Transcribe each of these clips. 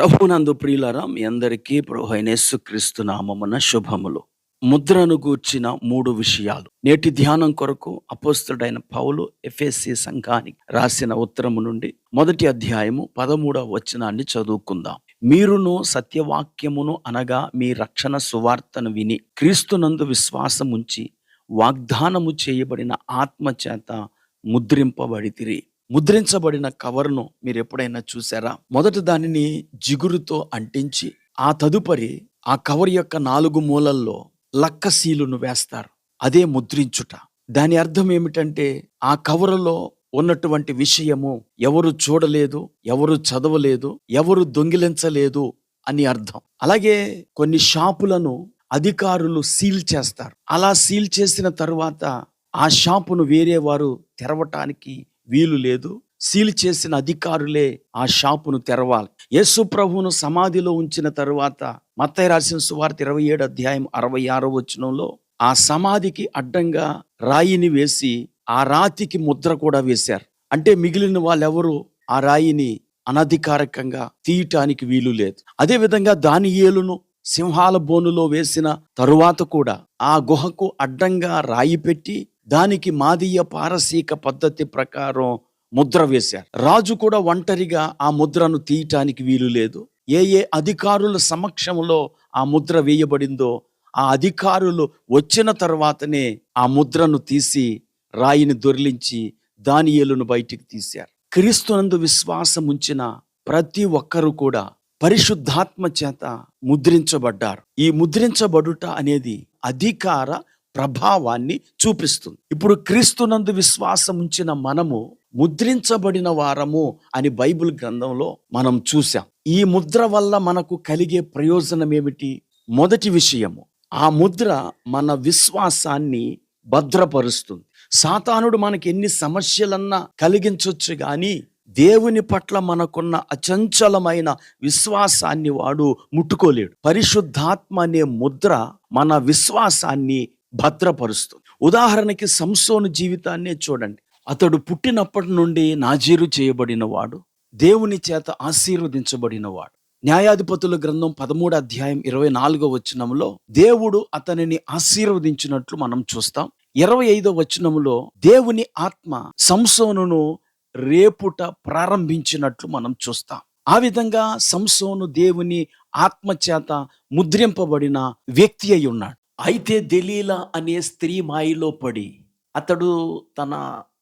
ప్రభునందు ప్రియులరా మీ అందరికీ ప్రభు అయినేసుక్రీస్తు నామమున శుభములు. ముద్రను గూర్చిన మూడు విషయాలు. నేటి ధ్యానం కొరకు అపోస్తుడైన పౌలు ఎఫ్ఎస్సి సంఘానికి రాసిన ఉత్తరము నుండి మొదటి అధ్యాయము పదమూడవ వచనాన్ని చదువుకుందాం. మీరును సత్యవాక్యమును అనగా మీ రక్షణ సువార్తను విని క్రీస్తునందు విశ్వాసముంచి వాగ్దానము చేయబడిన ఆత్మ చేత ముద్రింపబడితిరి. ముద్రించబడిన కవర్ను మీరు ఎప్పుడైనా చూసారా మొదట దానిని జిగురుతో అంటించి ఆ తదుపరి ఆ కవర్ యొక్క నాలుగు మూలల్లో లక్క సీలును వేస్తారు. అదే ముద్రించుట. దాని అర్థం ఏమిటంటే ఆ కవరులో ఉన్నటువంటి విషయము ఎవరు చూడలేదు ఎవరు చదవలేదు ఎవరు దొంగిలించలేదు అని అర్థం. అలాగే కొన్ని షాపులను అధికారులు సీల్ చేస్తారు. అలా సీల్ చేసిన తరువాత ఆ షాపును వేరే వారు తెరవటానికి వీలు లేదు. సీల్ చేసిన అధికారులే ఆ షాపును తెరవాలి. యేసు ప్రభువును సమాధిలో ఉంచిన తరువాత మత్తయ్య రాసిన సువార్త ఇరవై ఏడు అధ్యాయం అరవై ఆరో వచనంలో ఆ సమాధికి అడ్డంగా రాయిని వేసి ఆ రాతికి ముద్ర కూడా వేశారు. అంటే మిగిలిన వాళ్ళెవరు ఆ రాయిని అనధికారికంగా తీయటానికి వీలు లేదు. అదేవిధంగా దాని ఏలును సింహాల బోనులో వేసిన తరువాత కూడా ఆ గుహకు అడ్డంగా రాయి పెట్టి దానికి మాదీయ పారసీక పద్ధతి ప్రకారం ముద్ర వేశారు. రాజు కూడా ఒంటరిగా ఆ ముద్రను తీయటానికి వీలు లేదు. ఏ ఏ అధికారుల సమక్షంలో ఆ ముద్ర వేయబడిందో ఆ అధికారులు వచ్చిన తర్వాతనే ఆ ముద్రను తీసి రాయిని దొరిలించి దానియేలును బయటికి తీశారు. క్రీస్తునందు విశ్వాసం ఉంచిన ప్రతి ఒక్కరూ కూడా పరిశుద్ధాత్మ చేత ముద్రించబడ్డారు. ఈ ముద్రించబడుట అనేది అధికార ప్రభావాన్ని చూపిస్తుంది. ఇప్పుడు క్రీస్తునందు విశ్వాసం ఉంచిన మనము ముద్రించబడిన వారము అని బైబిల్ గ్రంథంలో మనం చూసాం ఈ ముద్ర వల్ల మనకు కలిగే ప్రయోజనం ఏమిటి? మొదటి విషయము ఆ ముద్ర మన విశ్వాసాన్ని భద్రపరుస్తుంది. సాతానుడు మనకి ఎన్ని సమస్యలన్నా కలిగించవచ్చు కానీ దేవుని పట్ల మనకున్న అచంచలమైన విశ్వాసాన్ని వాడు ముట్టుకోలేడు. పరిశుద్ధాత్మ అనే ముద్ర మన విశ్వాసాన్ని భద్రపరుస్తుంది. ఉదాహరణకి సంసోను జీవితాన్నే చూడండి. అతడు పుట్టినప్పటి నుండి నాజీరు చేయబడినవాడు. దేవుని చేత ఆశీర్వదించబడినవాడు. న్యాయాధిపతుల గ్రంథం పదమూడు అధ్యాయం ఇరవై నాలుగో వచనంలో దేవుడు అతనిని ఆశీర్వదించినట్లు మనం చూస్తాం. ఇరవై ఐదో వచనంలో దేవుని ఆత్మ సంసోనును రేపుట ప్రారంభించినట్లు మనం చూస్తాం. ఆ విధంగా సంసోను దేవుని ఆత్మ చేత ముద్రింపబడిన వ్యక్తి అయి ఉన్నాడు. అయితే దెలీలా అనే స్త్రీ మాయలో పడి అతడు తన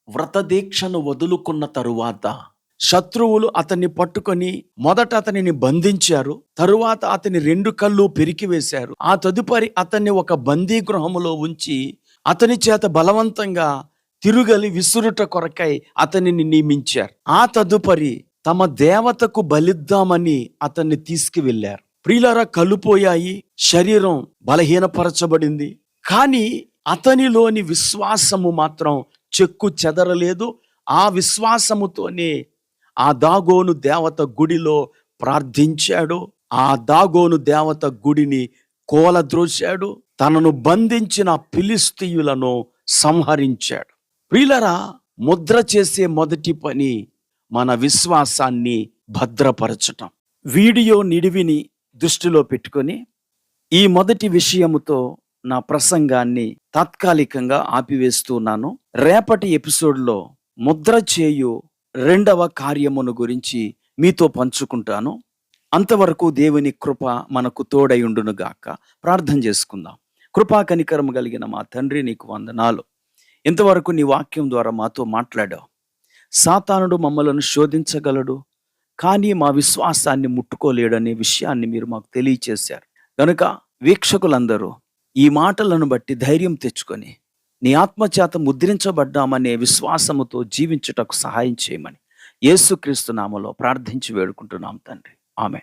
వ్రతదీక్షను వదులుకున్న తరువాత శత్రువులు అతన్ని పట్టుకొని మొదట అతనిని బంధించారు. తరువాత అతని రెండు కళ్ళు పెరికివేశారు ఆ తదుపరి అతన్ని ఒక బందీ గృహములో ఉంచి అతని చేత బలవంతంగా తిరుగలి విసురుట కొరకై అతనిని నియమించారు. ఆ తదుపరి తమ దేవతకు బలిద్దామని అతన్ని తీసుకువెళ్ళారు ప్రియులారా కలుపోయాయి. శరీరం బలహీనపరచబడింది. కానీ అతనిలోని విశ్వాసము మాత్రం చెక్కు చెదరలేదు. ఆ విశ్వాసముతోనే ఆ దాగోను దేవత గుడిలో ప్రార్థించాడు. ఆ దాగోను దేవత గుడిని కోలద్రోశాడు. తనను బంధించిన పిలిస్తీయులను సంహరించాడు. ప్రియులరా ముద్ర చేసే మొదటి పని మన విశ్వాసాన్ని భద్రపరచటం. వీడియో నిడివిని దృష్టిలో పెట్టుకొని ఈ మొదటి విషయముతో నా ప్రసంగాన్ని తాత్కాలికంగా ఆపివేస్తున్నాను రేపటి ఎపిసోడ్లో ముద్ర చేయు రెండవ కార్యమును గురించి మీతో పంచుకుంటాను. అంతవరకు దేవుని కృప మనకు తోడయుండునుగాక ప్రార్థన చేసుకుందాం. కృపా కనికరము కలిగిన మా తండ్రి నీకు వందనాలు. ఇంతవరకు నీ వాక్యం ద్వారా మాతో మాట్లాడావు. సాతానుడు మమ్మలను శోధించగలడు. కానీ మా విశ్వాసాన్ని ముట్టుకోలేడనే విషయాన్ని మీరు మాకు తెలియచేశారు. కనుక వీక్షకులందరూ ఈ మాటలను బట్టి ధైర్యం తెచ్చుకొని నీ ఆత్మచేత ముద్రించబడ్డామనే విశ్వాసముతో జీవించుటకు సహాయం చేయమని యేసుక్రీస్తు నామలో ప్రార్థించి వేడుకుంటున్నాం తండ్రి. ఆమె